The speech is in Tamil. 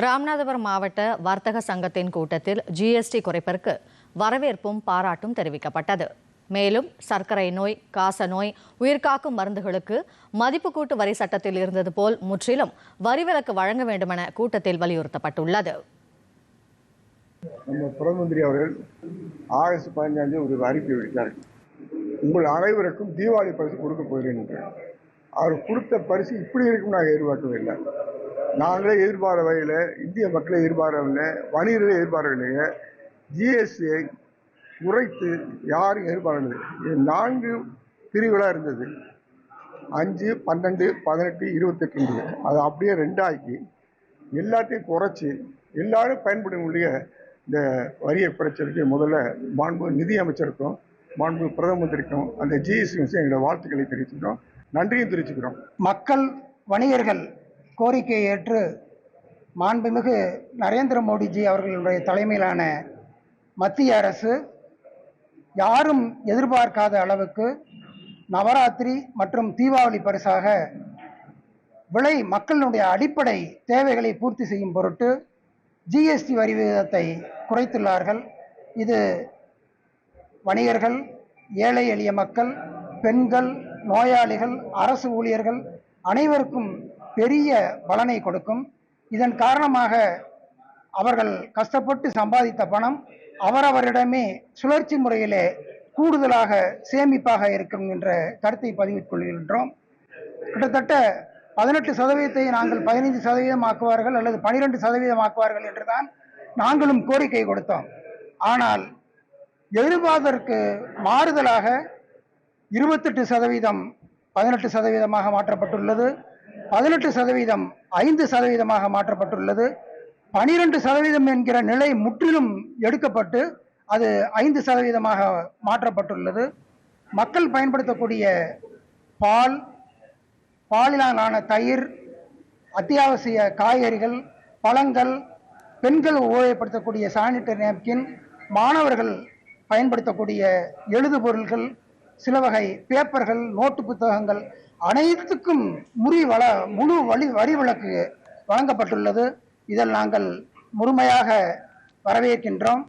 ராமநாதபுரம் மாவட்ட வர்த்தக சங்கத்தின் கூட்டத்தில் ஜிஎஸ்டி குறைப்பிற்கு வரவேற்பும் பாராட்டும் தெரிவிக்கப்பட்டது. மேலும் சர்க்கரை நோய் காச நோய் உயிர்காக்கும் மருந்துகளுக்கு மதிப்பு கூட்டு வரி சட்டத்தில் இருந்தது போல் முற்றிலும் வரி விலக்கு வழங்க வேண்டுமென கூட்டத்தில் வலியுறுத்தப்பட்டுள்ளது. நம்ம பிரதம மந்திரி அவர்கள் ஆகஸ்ட் பதினஞ்சாம் தேதி ஒரு அறிக்கை விடுத்தார் உங்கள் அனைவருக்கும் தீபாவளி பரிசு கொடுக்க போகிறேன் அவர் கொடுத்த பரிசு இப்படி இருக்கும் நாங்கள் எதிர்பார்க்கவில்லை நாங்களே எதிர்பார வகையில் இந்திய மக்களை எதிர்பார்க்கவில்லை வணிகர்களை எதிர்பார்க்கவில்லை ஜிஎஸ்டியை குறைத்து யாரும் எதிர்பார்க்கவில்லை. நான்கு பிரிவுகளாக இருந்தது. அஞ்சு பன்னெண்டு பதினெட்டு இருபத்தெட்டு அது அப்படியே ரெண்டாக்கி எல்லாத்தையும் குறைச்சி எல்லாரும் பயன்படுத்தக்கூடிய இந்த வரியை பிரச்சனைக்கு முதல்ல மாண்பு நிதி அமைச்சருக்கும் மாண்பு பிரதம மந்திரிக்கும் அந்த ஜிஎஸ்டி விஷயம் எங்களோட வாழ்த்துக்களை தெரிவிச்சுக்கிறோம். நன்றியும் தெரிவிச்சுக்கிறோம். மக்கள் வணிகர்கள் கோரிக்கையை ஏற்று மாண்புமிகு நரேந்திர மோடிஜி அவர்களுடைய தலைமையிலான மத்திய அரசு யாரும் எதிர்பார்க்காத அளவுக்கு நவராத்திரி மற்றும் தீபாவளி பரிசாக விலை மக்களினுடைய அடிப்படை தேவைகளை பூர்த்தி செய்யும் பொருட்டு ஜிஎஸ்டி வரி விகிதத்தை குறைத்துள்ளார்கள். இது வணிகர்கள் ஏழை எளிய மக்கள் பெண்கள் நோயாளிகள் அரசு ஊழியர்கள் அனைவருக்கும் பெரிய பலனை கொடுக்கும். இதன் காரணமாக அவர்கள் கஷ்டப்பட்டு சம்பாதித்த பணம் அவரவரிடமே சுழற்சி முறையிலே கூடுதலாக சேமிப்பாக இருக்கும் என்ற கருத்தை பதிவிட்டுக் கொள்கின்றோம். கிட்டத்தட்ட பதினெட்டு சதவீதத்தை நாங்கள் பதினைந்து சதவீதம் ஆக்குவார்கள் அல்லது பனிரெண்டு சதவீதம் ஆக்குவார்கள் என்றுதான் நாங்களும் கோரிக்கை கொடுத்தோம். ஆனால் எதிர்பார்த்ததற்கு மாறுதலாக இருபத்தெட்டு சதவீதம் பதினெட்டு சதவீதமாக மாற்றப்பட்டுள்ளது. பதினெட்டு சதவீதம் ஐந்து சதவீதமாக மாற்றப்பட்டுள்ளது. பனிரெண்டு சதவீதம் என்கிற நிலை முற்றிலும் எடுக்கப்பட்டு அது ஐந்து சதவீதமாக மாற்றப்பட்டுள்ளது. மக்கள் பயன்படுத்தக்கூடிய பால் பாலிலான தயிர் அத்தியாவசிய காய்கறிகள் பழங்கள் பெண்கள் உபயோகப்படுத்தக்கூடிய சானிட்டரி நேப்கின் மாணவர்கள் பயன்படுத்தக்கூடிய எழுது பொருள்கள் சில வகை பேப்பர்கள் நோட்டு புத்தகங்கள் அனைத்துக்கும் முறி வள முழு வழி வரி விலக்கு வழங்கப்பட்டுள்ளது. இதில் நாங்கள் முழுமையாக வரவேற்கின்றோம்.